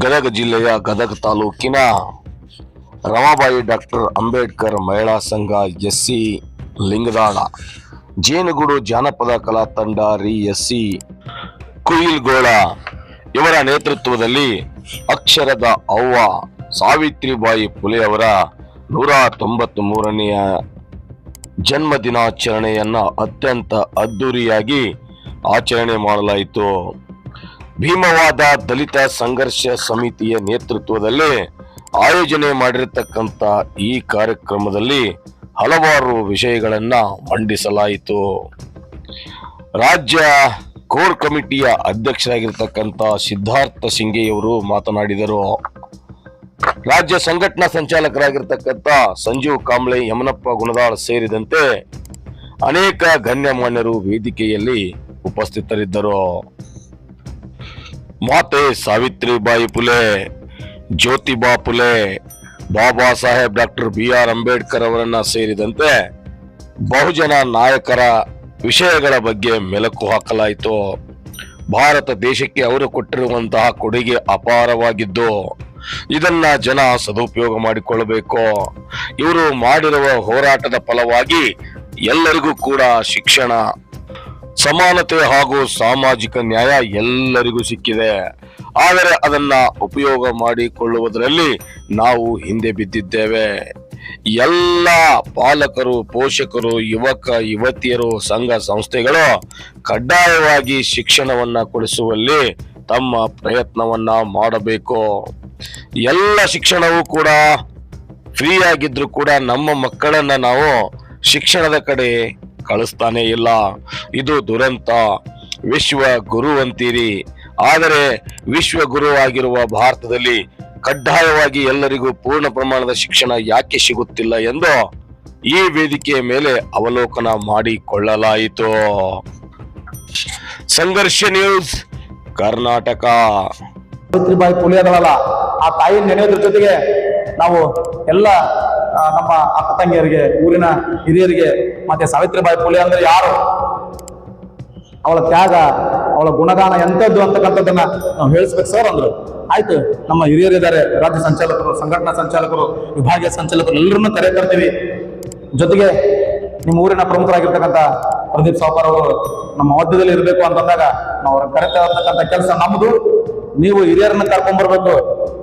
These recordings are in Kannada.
ಗದಗ ಜಿಲ್ಲೆಯ ಗದಗ ತಾಲೂಕಿನ ರಮಾಬಾಯಿ ಡಾಕ್ಟರ್ ಅಂಬೇಡ್ಕರ್ ಮಹಿಳಾ ಸಂಘ ಎಸ್ಸಿ ಲಿಂಗದಾಳ, ಜೇನುಗೂಡು ಜಾನಪದ ಕಲಾ ತಂಡ ರಿ ಎಸ್ಸಿ ಕುಯಿಲ್ಗೋಳ. ಇವರ ನೇತೃತ್ವದಲ್ಲಿ ಅಕ್ಷರದ ಅವ್ವ ಸಾವಿತ್ರಿಬಾಯಿ ಪುಲೆ ಅವರ ನೂರ ತೊಂಬತ್ತ್ ಮೂರನೆಯ ಜನ್ಮ ದಿನಾಚರಣೆಯನ್ನು ಅತ್ಯಂತ ಅದ್ದೂರಿಯಾಗಿ ಆಚರಣೆ ಮಾಡಲಾಯಿತು. ಭೀಮವಾದ ದಲಿತ ಸಂಘರ್ಷ ಸಮಿತಿಯ ನೇತೃತ್ವದಲ್ಲಿ ಆಯೋಜನೆ ಮಾಡಿರತಕ್ಕಂತ ಈ ಕಾರ್ಯಕ್ರಮದಲ್ಲಿ ಹಲವಾರು ವಿಷಯಗಳನ್ನು ಮಂಡಿಸಲಾಯಿತು. ರಾಜ್ಯ ಕೋರ್ ಕಮಿಟಿಯ ಅಧ್ಯಕ್ಷರಾಗಿರ್ತಕ್ಕಂಥ ಸಿದ್ಧಾರ್ಥ ಸಿಂಗೆಯವರು ಮಾತನಾಡಿದರು. ರಾಜ್ಯ ಸಂಘಟನಾ ಸಂಚಾಲಕರಾಗಿರ್ತಕ್ಕಂಥ ಸಂಜೀವ್ ಕಾಂಬ್ಳೆ, ಯಮನಪ್ಪ ಗುಣದಾಳ್ ಸೇರಿದಂತೆ ಅನೇಕ ಗಣ್ಯಮಾನ್ಯರು ವೇದಿಕೆಯಲ್ಲಿ ಉಪಸ್ಥಿತರಿದ್ದರು. ಮಾತೆ Savitribai Phule, Jyotiba Phule, Baba Saheb doctor B R Ambedkar ಅವರನ್ನ ಸೇರಿದಂತೆ ಬಹುಜನ ನಾಯಕರ ವಿಷಯಗಳ ಬಗ್ಗೆ ಮೆಲುಕು ಹಾಕಲಾಯಿತು. ಭಾರತ ದೇಶಕ್ಕೆ ಅವರು ಕೊಟ್ಟಿರುವಂತಹ ಕೊಡುಗೆ ಅಪಾರವಾಗಿದ್ದು, ಇದನ್ನ ಜನ ಸದುಪಯೋಗ ಮಾಡಿಕೊಳ್ಳಬೇಕು. ಇವರು ಮಾಡಿರುವ ಹೋರಾಟದ ಫಲವಾಗಿ ಎಲ್ಲರಿಗೂ ಕೂಡ ಶಿಕ್ಷಣ ಸಮಾನತೆ ಹಾಗೂ ಸಾಮಾಜಿಕ ನ್ಯಾಯ ಎಲ್ಲರಿಗೂ ಸಿಕ್ಕಿದೆ. ಆದರೆ ಅದನ್ನ ಉಪಯೋಗ ಮಾಡಿಕೊಳ್ಳುವುದರಲ್ಲಿ ನಾವು ಹಿಂದೆ ಬಿದ್ದಿದ್ದೇವೆ. ಎಲ್ಲ ಪಾಲಕರು, ಪೋಷಕರು, ಯುವಕ, ಯುವತಿಯರು, ಸಂಘ ಸಂಸ್ಥೆಗಳು ಕಡ್ಡಾಯವಾಗಿ ಶಿಕ್ಷಣವನ್ನ ಕೊಡಿಸುವಲ್ಲಿ ತಮ್ಮ ಪ್ರಯತ್ನವನ್ನ ಮಾಡಬೇಕು. ಎಲ್ಲ ಶಿಕ್ಷಣವೂ ಕೂಡ ಫ್ರೀ ಆಗಿದ್ರು ಕೂಡ ನಮ್ಮ ಮಕ್ಕಳನ್ನ ನಾವು ಶಿಕ್ಷಣದ ಕಡೆ ಕಳಿಸ್ತಾನೆ ಇಲ್ಲ. ಇದು ದುರಂತ. ವಿಶ್ವ ಗುರು ಅಂತೀರಿ. ಆದರೆ ವಿಶ್ವ ಗುರು ಆಗಿರುವ ಭಾರತದಲ್ಲಿ ಕಡ್ಡಾಯವಾಗಿ ಎಲ್ಲರಿಗೂ ಪೂರ್ಣ ಪ್ರಮಾಣದ ಶಿಕ್ಷಣ ಯಾಕೆ ಸಿಗುತ್ತಿಲ್ಲ ಎಂದು ಈ ವೇದಿಕೆಯ ಮೇಲೆ ಅವಲೋಕನ ಮಾಡಿಕೊಳ್ಳಲಾಯಿತು. ಸಂಘರ್ಷ ನ್ಯೂಸ್, ಕರ್ನಾಟಕ. ಸಾವಿತ್ರಿಬಾಯಿ ಅದಳಲ್ಲ ಆ ತಾಯಿ ನೆನೆಯೋದ್ರ ಜೊತೆಗೆ ನಾವು ಎಲ್ಲ ನಮ್ಮ ಅಕ್ಕ ತಂಗಿಯರಿಗೆ, ಊರಿನ ಹಿರಿಯರಿಗೆ, ಮತ್ತೆ ಸಾವಿತ್ರಿಬಾಯಿ ಪುಲೆ ಅಂದ್ರೆ ಯಾರು? ಅವಳ ತ್ಯಾಗ, ಅವಳ ಗುಣಗಾನ ಎಂಥದ್ದು ಅಂತಕ್ಕಂಥದ್ದನ್ನ ನಾವು ಹೇಳಿಸ್ಬೇಕು ಸರ್ ಅಂದ್ರು. ಆಯ್ತು, ನಮ್ಮ ಹಿರಿಯರಿದ್ದಾರೆ, ರಾಜ್ಯ ಸಂಚಾಲಕರು, ಸಂಘಟನಾ ಸಂಚಾಲಕರು, ವಿಭಾಗೀಯ ಸಂಚಾಲಕರು, ಎಲ್ಲರನ್ನ ಕರೆ ತರ್ತೀವಿ. ಜೊತೆಗೆ ನಿಮ್ಮ ಊರಿನ ಪ್ರಮುಖರಾಗಿರ್ತಕ್ಕಂಥ ಪ್ರದೀಪ್ ಸಾವ್ಕಾರ್ ಅವರು ನಮ್ಮ ಮಧ್ಯದಲ್ಲಿ ಇರಬೇಕು ಅಂತಂದಾಗ ನಾವು ಅವ್ರ ಕರೆ ತರ್ತಕ್ಕಂಥ ಕೆಲಸ ನಮ್ಮದು ನೀವು ಹಿರಿಯರನ್ನ ಕರ್ಕೊಂಡ್ಬರ್ಬೇಕು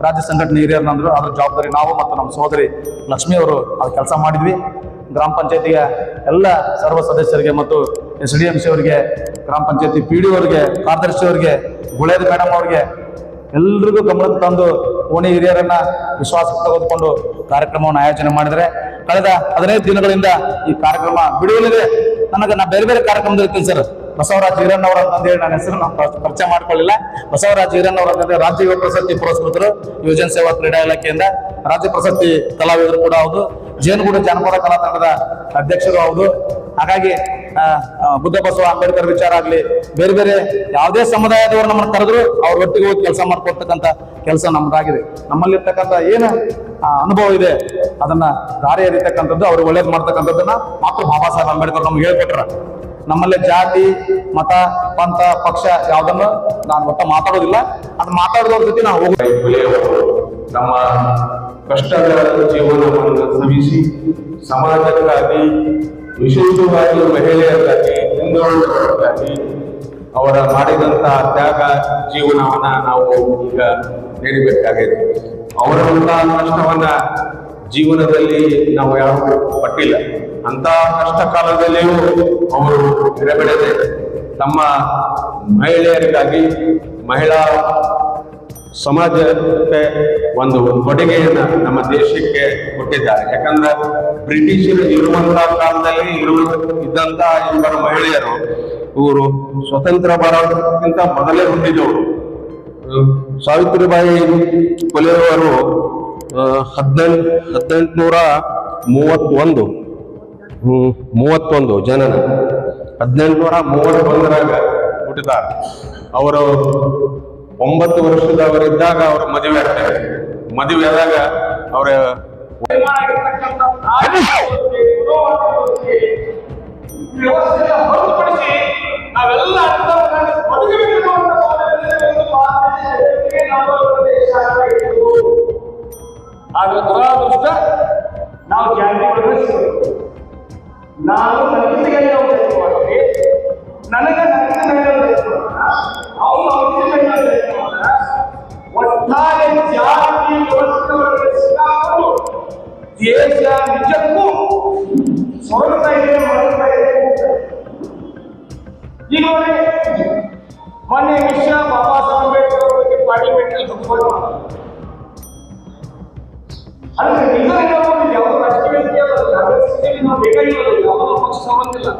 ರಾಜ್ಯ ಸಂಘಟನೆ ಹಿರಿಯರನ್ನ ಅಂದ್ರು ಅದ್ರ ಜವಾಬ್ದಾರಿ ನಾವು ಮತ್ತು ನಮ್ಮ ಸಹೋದರಿ ಲಕ್ಷ್ಮಿ ಅವರು ಅದು ಕೆಲಸ ಮಾಡಿದ್ವಿ. ಗ್ರಾಮ ಪಂಚಾಯತಿಯ ಎಲ್ಲ ಸರ್ವ ಸದಸ್ಯರಿಗೆ ಮತ್ತು ಎಸ್ ಡಿ ಎಂ ಸಿ ಅವರಿಗೆ, ಗ್ರಾಮ ಪಂಚಾಯತಿ ಪಿ ಡಿ ಅವರಿಗೆ, ಕಾರ್ಯದರ್ಶಿ ಅವರಿಗೆ, ಗುಳೇದ ಮೇಡಮ್ ಅವರಿಗೆ ಎಲ್ರಿಗೂ ಗಮನಕ್ಕೆ ತಂದು ಓಣಿ ಹಿರಿಯರನ್ನ ವಿಶ್ವಾಸಕ್ಕೆ ತೆಗೆದುಕೊಂಡು ಕಾರ್ಯಕ್ರಮವನ್ನು ಆಯೋಜನೆ ಮಾಡಿದರೆ, ಕಳೆದ ಹದಿನೈದು ದಿನಗಳಿಂದ ಈ ಕಾರ್ಯಕ್ರಮ ಬಿಡುವಲಿದೆ ನನಗೆ ನಾ ಬೇರೆ ಬೇರೆ ಕಾರ್ಯಕ್ರಮದಲ್ಲಿ ಸರ್ ಬಸವರಾಜ್ ಹಿರಣ್ಣವರ ಅಂತಂದೇಳಿ ನನ್ನ ಹೆಸರು ಪರಿ- ಪರಿಚಯ ಮಾಡ್ಕೊಳ್ಳಿಲ್ಲ. ಬಸವರಾಜ್ ಹಿರಣ್ಣವರ ಅಂತಂದ್ರೆ ರಾಜ್ಯ ಯುವ ಪ್ರಶಸ್ತಿ ಪುರಸ್ಕೃತರು, ಯುವಜನ ಸೇವಾ ಕ್ರೀಡಾ ಇಲಾಖೆಯಿಂದ ರಾಜ್ಯ ಪ್ರಶಸ್ತಿ ಕಲಾವಿದರು ಕೂಡ ಹೌದು. ಜೇನುಗೂಡು ಜಾನಪದ ಕಲಾ ತಂಡದ ಅಧ್ಯಕ್ಷರು ಹೌದು. ಹಾಗಾಗಿ ಬುದ್ಧ ಬಸವ ಅಂಬೇಡ್ಕರ್ ವಿಚಾರ ಆಗ್ಲಿ, ಬೇರೆ ಬೇರೆ ಯಾವುದೇ ಸಮುದಾಯದವರು ನಮ್ಮನ್ನು ಕರೆದ್ರು ಅವ್ರ ಒಟ್ಟಿಗೆ ಹೋಗಿ ಕೆಲಸ ಮಾಡ್ಕೊಡ್ತಕ್ಕಂಥ ಕೆಲಸ ನಮ್ದಾಗಿದೆ. ನಮ್ಮಲ್ಲಿರ್ತಕ್ಕಂಥ ಏನು ಅನುಭವ ಇದೆ, ಅದನ್ನ ದಾರಿ ಎರಿತಕ್ಕಂಥದ್ದು ಅವ್ರಿಗೆ ಒಳ್ಳೇದು ಮಾಡ್ತಕ್ಕಂಥದ್ದನ್ನ ಮಾತ್ರ ಬಾಬಾ ಸಾಹೇಬ್ ಅಂಬೇಡ್ಕರ್ ನಮ್ಗೆ ಹೇಳ್ಕೊಟ್ರ. ನಮ್ಮಲ್ಲಿ ಜಾತಿ, ಮತ, ಪಂಥ, ಪಕ್ಷ ಯಾವುದನ್ನು ನಾನು ಒಟ್ಟ ಮಾತಾಡೋದಿಲ್ಲ. ಅದು ಮಾತಾಡೋದ್ರ ಜೊತೆ ನಾವು ನಮ್ಮ ಕಷ್ಟದ ಜೀವನವನ್ನು ಶ್ರಮಿಸಿ ಸಮಾಜಕ್ಕಾಗಿ, ವಿಶೇಷವಾಗಿ ಮಹಿಳೆಯರಿಗಾಗಿ ಹಿಂದುಳಿದವರಿಗಾಗಿ ಅವರ ಮಾಡಿದಂತಹ ತ್ಯಾಗ ಜೀವನವನ್ನ ನಾವು ಈಗ ನೀಡಬೇಕಾಗಿದೆ. ಅವರಂತಹ ಕಷ್ಟವನ್ನ ಜೀವನದಲ್ಲಿ ನಾವು ಯಾರು ಪಟ್ಟಿಲ್ಲ ಅಂತ ಕಷ್ಟ ಕಾಲದಲ್ಲಿಯೂ ಅವರು ಎಡೆಬಿಡದೆ ತಮ್ಮ ಮಹಿಳೆಯರಿಗಾಗಿ ಮಹಿಳಾ ಸಮಾಜಕ್ಕೆ ಒಂದು ಕೊಡುಗೆಯನ್ನು ನಮ್ಮ ದೇಶಕ್ಕೆ ಕೊಟ್ಟಿದ್ದಾರೆ. ಯಾಕಂದ್ರೆ ಬ್ರಿಟಿಷರು ಇರುವಂತಹ ಕಾಲದಲ್ಲಿ ಇರುವ ಇದ್ದಂತಹ ಇಬ್ಬರು ಮಹಿಳೆಯರು, ಇವರು ಸ್ವತಂತ್ರ ಭಾರತಕ್ಕಿಂತ ಮೊದಲೇ ಹುಟ್ಟಿದವರು. ಸಾವಿತ್ರಿಬಾಯಿ ಫುಲೆಯವರು ಹದಿನೆಂಟು, ಹದಿನೆಂಟುನೂರ ಮೂವತ್ತೊಂದು ಮೂವತ್ತೊಂದು ಜನನ ಹದಿನೆಂಟುನೂರ ಮೂವತ್ತೊಂದರಾಗ ಹುಟ್ಟಿದ್ದಾರೆ. ಅವರು ಒಂಬತ್ತು ವರ್ಷದವರಿದ್ದಾಗ ಅವರು ಮದುವೆ ಆಗ್ತಾರೆ. ಮದುವೆ ಆದಾಗ ಅವರ ಆದ್ರೆ ದುರಾದೃಷ್ಟ ನಾವು ಜಾತಿ ನಾನು ನನಗೆ ಕೆಲಸ ಮಾಡ್ತೀನಿ ನನಗೆ ನನಗೆ ಕೆಲಸ ಅವನು ಅವನಿಗೆ ಕೆಲಸ ಒಟ್ಟಾರೆ ಜಾತಿ ವ್ಯವಸ್ಥೆಗಳನ್ನು ಸಿಕ್ಕಾಕೊಂಡು ದೇಶ ನಿಜಕ್ಕೂ ಸ್ವರ್ಗತಾ ಇದೆ ಮರತಾ ಇದೆ ಈಗ ನೋಡಿ ಮೊನ್ನೆ ವಿಷಯ ಬಾಬಾ ಸಾಹೇಬ್ ಅಂಬೇಡ್ಕರ್ ಅವ್ರ ಬಗ್ಗೆ ಪಾರ್ಲಿಮೆಂಟ್ ಅಲ್ಲಿ ಹೊತ್ಕೊಂಡು ಅಂದ್ರೆ ನಿಜ ಯಾವ ರಾಜಕೀಯ ವ್ಯಕ್ತಿ ಅಲ್ಲ ರಾಜಕೀಯದಲ್ಲಿ ನಾವು ಬೇಕಾಗಿಲ್ಲ ಯಾವುದೋ ಪಕ್ಷ ಸಂಬಂಧ ಇಲ್ಲ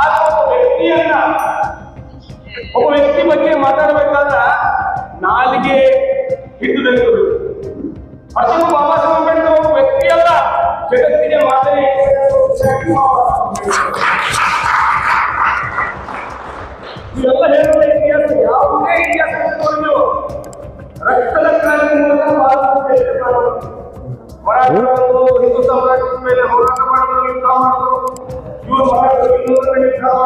ಆಗ ಒಬ್ಬ ವ್ಯಕ್ತಿಯನ್ನ ಒಬ್ಬ ವ್ಯಕ್ತಿ ಬಗ್ಗೆ ಮಾತಾಡಬೇಕಾದ್ರ ನಾಲಿಗೆ ಹಿಡಿದು ಅಶೋಕ್ ಬಾಬಾ ಸಾಹೇಬ್ ಅಂಬೇಡ್ಕರ್ ಒಬ್ಬ ವ್ಯಕ್ತಿ ಅಲ್ಲ, ಜಗತ್ತಿಗೆ ಮಾದರಿ. ಇವೆಲ್ಲ ಹೇಳುವ ಇತಿಹಾಸ ಯಾವುದೇ ಇತಿಹಾಸ ರಕ್ತದ ಕ್ರಾಂತಿ ಮೂಲಕ ಭಾರತ ಹಿಂದೂ ಸಾಮ್ರಾಜ್ಯದ ಮೇಲೆ ಹೋರಾಟ ಮಾಡಿದ್ರು ಯುದ್ಧ ಮಾಡಿದ್ರು ಇವರು ಫುಲೆ ಅವರ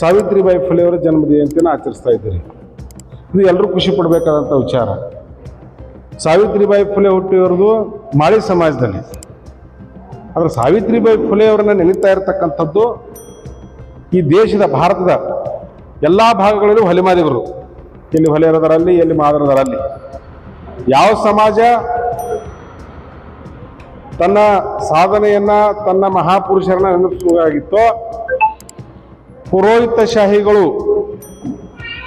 ಸಾವಿತ್ರಿಬಾಯಿ ಜನ್ಮ ಜಯಂತಿಯನ್ನು ಆಚರಿಸ್ತಾ ಇದ್ದೀರಿ. ಇದು ಎಲ್ಲರೂ ಖುಷಿ ಪಡಬೇಕಾದಂಥ ವಿಚಾರ. ಸಾವಿತ್ರಿಬಾಯಿ ಫುಲೆ ಹುಟ್ಟಿರೋದು ಮಾಳಿ ಸಮಾಜದಲ್ಲಿ. ಆದರೆ ಸಾವಿತ್ರಿಬಾಯಿ ಫುಲೆಯವರನ್ನ ನೆನೀತಾ ಇರತಕ್ಕಂಥದ್ದು ಈ ದೇಶದ, ಭಾರತದ ಎಲ್ಲ ಭಾಗಗಳಲ್ಲೂ ಹೊಲೆಮಾದಿಗರು ಎಲ್ಲಿ ಹೊಲೆಯರದರಲ್ಲಿ ಎಲ್ಲಿ ಮಾದರದರಲ್ಲಿ. ಯಾವ ಸಮಾಜ ತನ್ನ ಸಾಧನೆಯನ್ನ, ತನ್ನ ಮಹಾಪುರುಷರನ್ನ ಪುರೋಹಿತ ಶಾಹಿಗಳು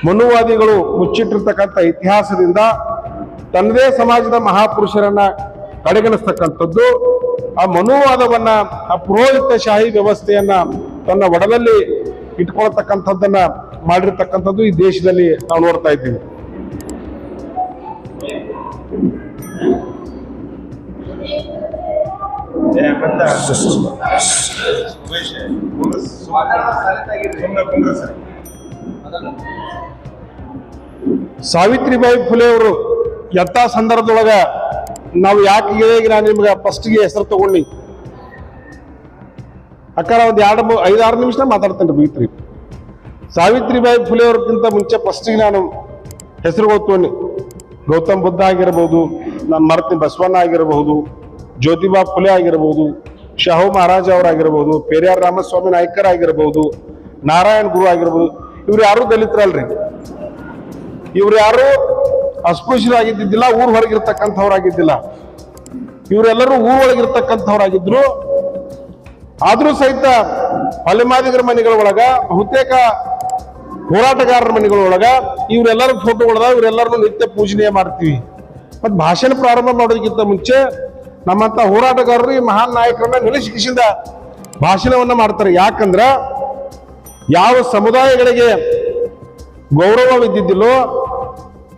ಮನುವಾದಿಗಳು ಮುಚ್ಚಿಟ್ಟಿರ್ತಕ್ಕಂಥ ಇತಿಹಾಸದಿಂದ ತನ್ನದೇ ಸಮಾಜದ ಮಹಾಪುರುಷರನ್ನ ಕಡೆಗಣಿಸ್ತಕ್ಕಂಥದ್ದು, ಆ ಮನುವಾದವನ್ನ, ಆ ಪುರೋಹಿತ ಶಾಹಿ ವ್ಯವಸ್ಥೆಯನ್ನ ತನ್ನ ಒಡದಲ್ಲಿ ಇಟ್ಕೊಳ್ತಕ್ಕಂಥದ್ದನ್ನ ಮಾಡಿರ್ತಕ್ಕಂಥದ್ದು ಈ ದೇಶದಲ್ಲಿ ನಾವು ನೋಡ್ತಾ ಇದ್ದೀವಿ. ಸಾವಿತ್ರಿಬಾಯಿ ಫುಲೆ ಅವರು ಎಂಥ ಸಂದರ್ಭದೊಳಗ ನಾವು ಯಾಕೆ ಈಗ ನಾನು ನಿಮ್ಗೆ ಫಸ್ಟ್ಗೆ ಹೆಸರು ತಗೊಂಡಿ ಅಕ್ಕಾರ ಒಂದು ಎರಡು ಐದಾರು ನಿಮಿಷ ಮಾತಾಡ್ತೇನೆ ಬೀತ್ರಿ ಸಾವಿತ್ರಿಬಾಯಿ ಫುಲೆ ಅವ್ರಕ್ಕಿಂತ ಮುಂಚೆ ಫಸ್ಟಿಗೆ ನಾನು ಹೆಸರು ಓದ್ತೀನಿ ಗೌತಮ್ ಬುದ್ಧ ಆಗಿರಬಹುದು ನಾನು ಮರತಿ ಬಸವಣ್ಣ ಆಗಿರಬಹುದು ಜ್ಯೋತಿಬಾ ಫುಲೆ ಆಗಿರಬಹುದು ಶಾಹು ಮಹಾರಾಜ ಅವರಾಗಿರಬಹುದು ಪೇರಿಯಾರ್ ರಾಮಸ್ವಾಮಿ ನಾಯ್ಕರ್ ಆಗಿರಬಹುದು ನಾರಾಯಣ್ ಗುರು ಆಗಿರಬಹುದು ಇವ್ರು ಯಾರು ದಲಿತರಲ್ರಿ? ಇವ್ರು ಯಾರು ಅಸ್ಪೃಶ್ಯರಾಗಿದ್ದಿದ್ದಿಲ್ಲ, ಊರ್ ಹೊರಗಿರ್ತಕ್ಕಂಥವ್ರಾಗಿದ್ದಿಲ್ಲ. ಇವರೆಲ್ಲರೂ ಊರ್ ಒಳಗಿರ್ತಕ್ಕಂಥವ್ರಾಗಿದ್ರು. ಆದ್ರೂ ಸಹಿತ ಅಲೆಮಾದಿಗರ ಮನೆಗಳ ಒಳಗ, ಬಹುತೇಕ ಹೋರಾಟಗಾರರ ಮನೆಗಳೊಳಗ ಇವರೆಲ್ಲರ ಫೋಟೋಗಳದ ಇವರೆಲ್ಲರನ್ನು ನಿತ್ಯ ಪೂಜನೀಯ ಮಾಡ್ತೀವಿ. ಮತ್ತು ಭಾಷಣ ಪ್ರಾರಂಭ ಮಾಡೋದಕ್ಕಿಂತ ಮುಂಚೆ ನಮ್ಮಂತ ಹೋರಾಟಗಾರರು ಈ ಮಹಾನ್ ನಾಯಕರನ್ನ ನಿಲ್ಲಿಸಿಕಿಸಿಂದ ಭಾಷಣವನ್ನು ಮಾಡ್ತಾರೆ. ಯಾಕಂದ್ರ ಯಾವ ಸಮುದಾಯಗಳಿಗೆ ಗೌರವವಿದ್ದಿದ್ದಿಲ್ಲೋ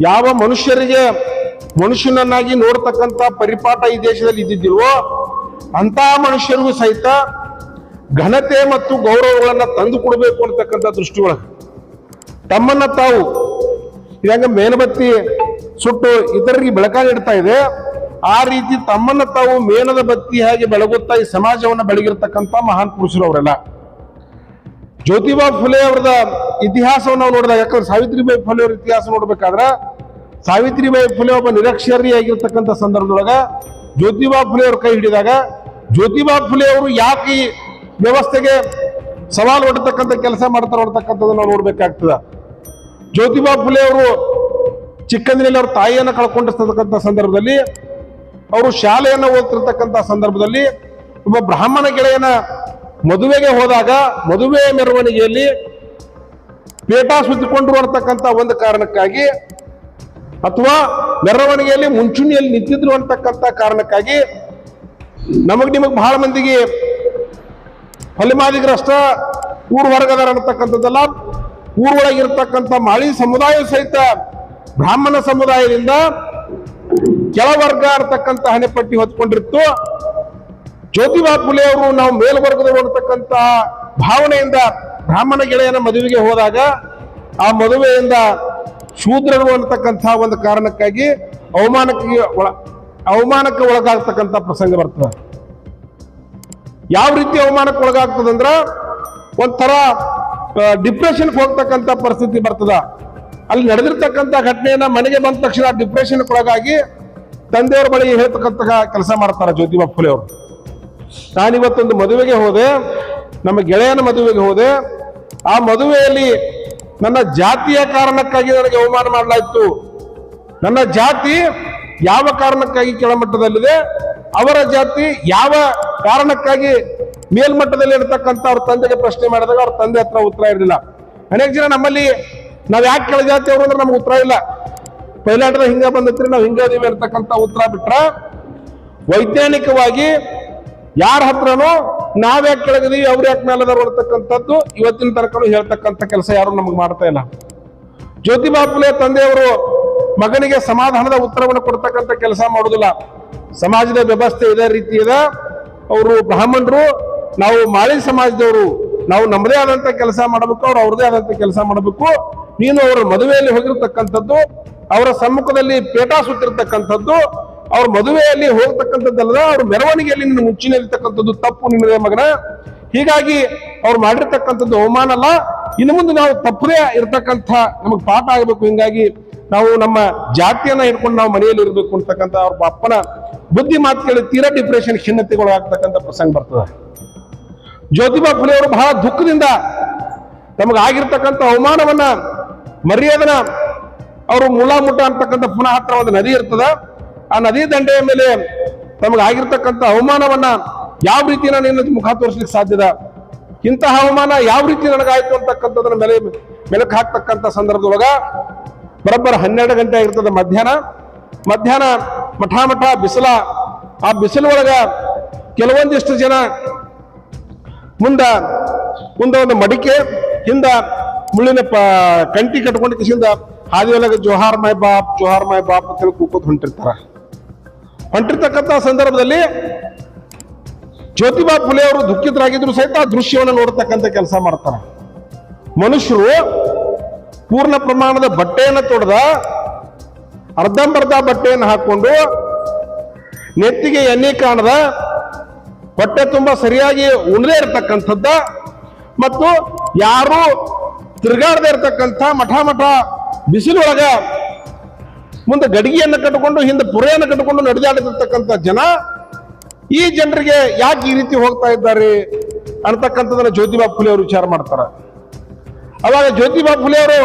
ಯಾವ ಮನುಷ್ಯರಿಗೆ ಮನುಷ್ಯನನ್ನಾಗಿ ನೋಡ್ತಕ್ಕಂಥ ಪರಿಪಾಠ ಈ ದೇಶದಲ್ಲಿ ಇದ್ದಿದ್ದಿಲ್ವೋ ಅಂತ ಮನುಷ್ಯರಿಗೂ ಸಹಿತ ಘನತೆ ಮತ್ತು ಗೌರವಗಳನ್ನ ತಂದು ಕೊಡಬೇಕು ಅಂತಕ್ಕಂಥ ದೃಷ್ಟಿ ಒಳಗೆ. ತಮ್ಮನ್ನ ತಾವು ಇದಂಗ ಮೇಣಬತ್ತಿ ಸುಟ್ಟು ಇತರರಿಗೆ ಬೆಳಕ ನೀಡ್ತಾ ಇದೆ. ಆ ರೀತಿ ತಮ್ಮನ್ನ ತಾವು ಮೇಣದ ಬತ್ತಿ ಹಾಗೆ ಬೆಳಗುತ್ತಾ ಈ ಸಮಾಜವನ್ನ ಬೆಳಗಿರ್ತಕ್ಕಂಥ ಮಹಾನ್ ಪುರುಷರು ಅವರೆಲ್ಲ. ಜ್ಯೋತಿಬಾ ಫುಲೆ ಅವರದ ಇತಿಹಾಸವನ್ನು ನಾವು ನೋಡಿದಾಗ, ಯಾಕಂದ್ರೆ ಸಾವಿತ್ರಿಬಾಯಿ ಫುಲೆ ಅವರ ಇತಿಹಾಸ ನೋಡ್ಬೇಕಾದ್ರೆ, ಸಾವಿತ್ರಿಬಾಯಿ ಫುಲೆ ಒಬ್ಬ ನಿರಕ್ಷರಿಯಾಗಿರ್ತಕ್ಕಂಥ ಸಂದರ್ಭದೊಳಗ ಜ್ಯೋತಿಬಾ ಫುಲೆ ಅವ್ರ ಕೈ ಹಿಡಿದಾಗ, ಜ್ಯೋತಿಬಾ ಫುಲೆ ಅವರು ಯಾಕೆ ವ್ಯವಸ್ಥೆಗೆ ಸವಾಲು ಹೊಡತಕ್ಕಂಥ ಕೆಲಸ ಮಾಡ್ತಾರೆ ಹೊಡ್ತಕ್ಕಂಥದ್ದು ನಾವು ನೋಡ್ಬೇಕಾಗ್ತದ. ಜ್ಯೋತಿಬಾ ಫುಲೆ ಅವರು ಚಿಕ್ಕಂದಿನಲ್ಲಿ ಅವ್ರ ತಾಯಿಯನ್ನು ಕಳ್ಕೊಂಡಿರ್ತಕ್ಕಂಥ ಸಂದರ್ಭದಲ್ಲಿ, ಅವರು ಶಾಲೆಯನ್ನು ಓದ್ತಿರ್ತಕ್ಕಂಥ ಸಂದರ್ಭದಲ್ಲಿ ಒಬ್ಬ ಬ್ರಾಹ್ಮಣ ಗೆಳೆಯನ ಮದುವೆಗೆ ಹೋದಾಗ, ಮದುವೆಯ ಮೆರವಣಿಗೆಯಲ್ಲಿ ಪೇಟ ಸುತ್ತಿಕೊಂಡ್ರು ಅಂತಕ್ಕಂಥ ಒಂದು ಕಾರಣಕ್ಕಾಗಿ ಅಥವಾ ಮೆರವಣಿಗೆಯಲ್ಲಿ ಮುಂಚೂಣಿಯಲ್ಲಿ ನಿಂತಿದ್ರು ಅಂತಕ್ಕಂಥ ಕಾರಣಕ್ಕಾಗಿ ನಮಗ್ ನಿಮಗ್ ಬಹಳ ಮಂದಿಗೆ ಫಲಿಮಾದಿಗ್ರಷ್ಟ ಊರ್ ಹೊರಗದಾರ ಅನ್ನತಕ್ಕಂಥದ್ದಲ್ಲ. ಊರೊಳಗಿರ್ತಕ್ಕಂಥ ಮಾಳಿ ಸಮುದಾಯ ಸಹಿತ ಬ್ರಾಹ್ಮಣ ಸಮುದಾಯದಿಂದ ಕೆಳವರ್ಗ ಅಂತಕ್ಕಂಥ ಹಣೆಪಟ್ಟಿ ಹೊತ್ಕೊಂಡಿತ್ತು ಜ್ಯೋತಿಬಾ ಫುಲೆ ಅವರು ನಾವು ಮೇಲ್ವರ್ಗದವರು ಅನ್ನತಕ್ಕಂತಹ ಭಾವನೆಯಿಂದ ಬ್ರಾಹ್ಮಣ ಗೆಳೆಯನ ಮದುವೆಗೆ ಹೋದಾಗ ಆ ಮದುವೆಯಿಂದ ಶೂದ್ರರು ಅನ್ನತಕ್ಕಂಥ ಒಂದು ಕಾರಣಕ್ಕಾಗಿ ಅವಮಾನಕ್ಕೆ ಒಳ, ಅವಮಾನಕ್ಕೆ ಒಳಗಾಗ್ತಕ್ಕಂಥ ಪ್ರಸಂಗ ಬರ್ತದೆ. ಯಾವ ರೀತಿ ಅವಮಾನಕ್ಕೆ ಒಳಗಾಗ್ತದಂದ್ರ ಒಂಥರ ಡಿಪ್ರೆಷನ್ಗೆ ಹೋಗ್ತಕ್ಕಂಥ ಪರಿಸ್ಥಿತಿ ಬರ್ತದ. ಅಲ್ಲಿ ನಡೆದಿರ್ತಕ್ಕಂಥ ಘಟನೆಯನ್ನ ಮನೆಗೆ ಬಂದ ತಕ್ಷಣ ಡಿಪ್ರೆಷನ್ ಒಳಗಾಗಿ ತಂದೆಯವ್ರ ಬಳಿ ಹೇಳ್ತಕ್ಕಂಥ ಕೆಲಸ ಮಾಡ್ತಾರ ಜ್ಯೋತಿಬಾ ಫುಲೆ ಅವರು. ನಾನಿವತ್ತೊಂದು ಮದುವೆಗೆ ಹೋದೆ, ನಮ್ಮ ಗೆಳೆಯನ ಮದುವೆಗೆ ಹೋದೆ ಆ ಮದುವೆಯಲ್ಲಿ ನನ್ನ ಜಾತಿಯ ಕಾರಣಕ್ಕಾಗಿ ನನಗೆ ಅವಮಾನ ಮಾಡಲಾಯಿತು. ನನ್ನ ಜಾತಿ ಯಾವ ಕಾರಣಕ್ಕಾಗಿ ಕೆಳಮಟ್ಟದಲ್ಲಿದೆ, ಅವರ ಜಾತಿ ಯಾವ ಕಾರಣಕ್ಕಾಗಿ ಮೇಲ್ಮಟ್ಟದಲ್ಲಿ ಇರತಕ್ಕಂಥ ಅವ್ರ ತಂದೆಗೆ ಪ್ರಶ್ನೆ ಮಾಡಿದಾಗ ಅವ್ರ ತಂದೆ ಹತ್ರ ಉತ್ತರ ಇರಲಿಲ್ಲ. ಅನೇಕ ಜನ ನಮ್ಮಲ್ಲಿ, ನಾವ್ ಯಾಕೆ ಕೆಳ ಜಾತಿ ಅವರು ಅಂದ್ರೆ ನಮ್ಗೆ ಉತ್ತರ ಇಲ್ಲ. ಪೈಲಾಟ್ರ ಹಿಂಗ ಬಂದತ್ರಿ, ನಾವು ಹಿಂಗ ಅದೀವಿ ಅಂತಕ್ಕಂಥ ಉತ್ತರ ಬಿಟ್ರ, ವೈಜ್ಞಾನಿಕವಾಗಿ ಯಾರ ಹತ್ರನೂ ನಾವ್ಯಾಕೆ ಕೆಳಗಿದೀವಿ ಅವ್ರು ಯಾಕೆ ಮೇಲೆ ಅಂತಕ್ಕಂಥದ್ದು ಇವತ್ತಿನ ತನಕನೂ ಹೇಳ್ತಕ್ಕಂಥ ಕೆಲಸ ಯಾರು ನಮಗೆ ಮಾಡ್ತಾ ಇಲ್ಲ. ಜ್ಯೋತಿಬಾ ಫುಲೆ ತಂದೆಯವರು ಮಗನಿಗೆ ಸಮಾಧಾನದ ಉತ್ತರವನ್ನು ಕೊಡ್ತಕ್ಕಂಥ ಕೆಲಸ ಮಾಡುದಿಲ್ಲ. ಸಮಾಜದ ವ್ಯವಸ್ಥೆ ಇದೇ ರೀತಿ ಇದೆ. ಅವರು ಬ್ರಾಹ್ಮಣರು, ನಾವು ಮಾಳಿ ಸಮಾಜದವರು, ನಾವು ನಮ್ಮದೇ ಆದಂತ ಕೆಲಸ ಮಾಡಬೇಕು, ಅವ್ರು ಅವ್ರದೇ ಆದಂತ ಕೆಲಸ ಮಾಡಬೇಕು. ನೀನು ಅವರ ಮದುವೆಯಲ್ಲಿ ಹೋಗಿರ್ತಕ್ಕಂಥದ್ದು, ಅವರ ಸಮ್ಮುಖದಲ್ಲಿ ಪೇಟಾ ಸುತ್ತಿರ್ತಕ್ಕಂಥದ್ದು ಅವ್ರ ಮದುವೆಯಲ್ಲಿ ಹೋಗ್ತಕ್ಕಂಥದ್ದಲ್ಲ ಅವ್ರ ಮೆರವಣಿಗೆಯಲ್ಲಿ ನಿನ್ನ ಮುಚ್ಚಿನಲ್ಲಿರ್ತಕ್ಕಂಥದ್ದು ತಪ್ಪು ನಿನ್ನದೇ ಮಗನ. ಹೀಗಾಗಿ ಅವ್ರು ಮಾಡಿರ್ತಕ್ಕಂಥದ್ದು ಅವಮಾನ ಅಲ್ಲ, ಇನ್ನು ಮುಂದೆ ನಾವು ತಪ್ಪದೇ ಇರತಕ್ಕಂಥ ನಮಗೆ ಪಾಠ ಆಗಬೇಕು. ಹಿಂಗಾಗಿ ನಾವು ನಮ್ಮ ಜಾತಿಯನ್ನ ಹಿಡ್ಕೊಂಡು ನಾವು ಮನೆಯಲ್ಲಿ ಇರಬೇಕು ಅಂತಕ್ಕಂಥ ಅವ್ರ ಅಪ್ಪನ ಬುದ್ಧಿ ಮಾತು ಕೇಳಿ ತೀರಾ ಡಿಪ್ರೆಷನ್ ಖಿನ್ನತೆಗಳು ಆಗ್ತಕ್ಕಂಥ ಪ್ರಸಂಗ ಬರ್ತದೆ. ಜ್ಯೋತಿಬಾ ಫುಲೆ ಅವರು ಬಹಳ ದುಃಖದಿಂದ ತಮಗಾಗಿರ್ತಕ್ಕಂಥ ಅವಮಾನವನ್ನ, ಮರ್ಯಾದನ ಅವರು ಮುಲಾಮುಟ ಅಂತಕ್ಕಂಥ ಪುನಃ ಹತ್ರ ಒಂದು ನದಿ ಇರ್ತದ. ಆ ನದಿ ದಂಡೆಯ ಮೇಲೆ ಆಗಿರ್ತಕ್ಕಂಥ ಅವಮಾನವನ್ನ ಯಾವ ರೀತಿ ನಾನು ಮುಖ ತೋರಿಸ್ಲಿಕ್ಕೆ ಸಾಧ್ಯದ? ಇಂತಹ ಅವಮಾನ ಯಾವ ರೀತಿ ನನಗಾಯ್ತು ಅಂತಕ್ಕಂಥದ್ದನ್ನ ಮೇಲೆ ಮೆಲುಕು ಹಾಕ್ತಕ್ಕಂಥ ಸಂದರ್ಭದೊಳಗ ಬರೋಬ್ಬರ ಹನ್ನೆರಡು ಗಂಟೆ ಆಗಿರ್ತದೆ ಮಧ್ಯಾಹ್ನ. ಮಧ್ಯಾಹ್ನ ಮಠ ಮಠ ಬಿಸಿಲ. ಆ ಬಿಸಿಲು ಒಳಗ ಕೆಲವೊಂದಿಷ್ಟು ಜನ ಮುಂದ ಮುಂದೆ ಒಂದು ಮಡಿಕೆ, ಹಿಂದ ಮುಳ್ಳಿನ ಪ ಕಂಟಿ ಕಟ್ಕೊಂಡು ಕಿಸಿಂದ ಹಾದಿ ಒಳಗೆ ಜೋಹಾರ್ ಮೈ ಬಾಪ್, ಜೋಹಾರ್ ಮೈ ಬಾಪ್ ಅಂತ ಹೇಳಿ ಕೂಕೋತ್ ಹೊಂಟಿರ್ತಾರ. ಹೊಂಟಿರ್ತಕ್ಕಂಥ ಸಂದರ್ಭದಲ್ಲಿ ಜ್ಯೋತಿಬಾ ಫುಲೆ ಅವರು ದುಃಖಿತರಾಗಿದ್ರು ಸಹಿತ ಆ ದೃಶ್ಯವನ್ನು ನೋಡತಕ್ಕಂಥ ಕೆಲಸ ಮಾಡ್ತಾರೆ. ಮನುಷ್ಯರು ಪೂರ್ಣ ಪ್ರಮಾಣದ ಬಟ್ಟೆಯನ್ನು ತೊಡೆದ ಅರ್ಧಂಬರ್ಧ ಬಟ್ಟೆಯನ್ನು ಹಾಕೊಂಡು ನೆತ್ತಿಗೆ ಎಣ್ಣೆ ಕಾಣದ ಬಟ್ಟೆ ತುಂಬ ಸರಿಯಾಗಿ ಉಣದೇ ಇರತಕ್ಕಂಥದ್ದ ಮತ್ತು ಯಾರು ತಿರುಗಾಡದೇ ಇರತಕ್ಕಂಥ ಮಠ ಮಠ ಬಿಸಿಲೊಳಗ ಮುಂದೆ ಗಡಿಗೆಯನ್ನು ಕಟ್ಟಿಕೊಂಡು, ಹಿಂದೆ ಪುರೆಯನ್ನು ಕಟ್ಟಿಕೊಂಡು ನಡೆದಾಡತಿರ್ತಕ್ಕಂಥ ಜನ, ಈ ಜನರಿಗೆ ಯಾಕೆ ಈ ರೀತಿ ಹೋಗ್ತಾ ಇದ್ದಾರೆ ಅಂತಕ್ಕಂಥದನ್ನ ಜ್ಯೋತಿಬಾ ಫುಲೆ ಅವರು ವಿಚಾರ ಮಾಡ್ತಾರೆ. ಅವಾಗ ಜ್ಯೋತಿಬಾ ಫುಲೆ ಅವರು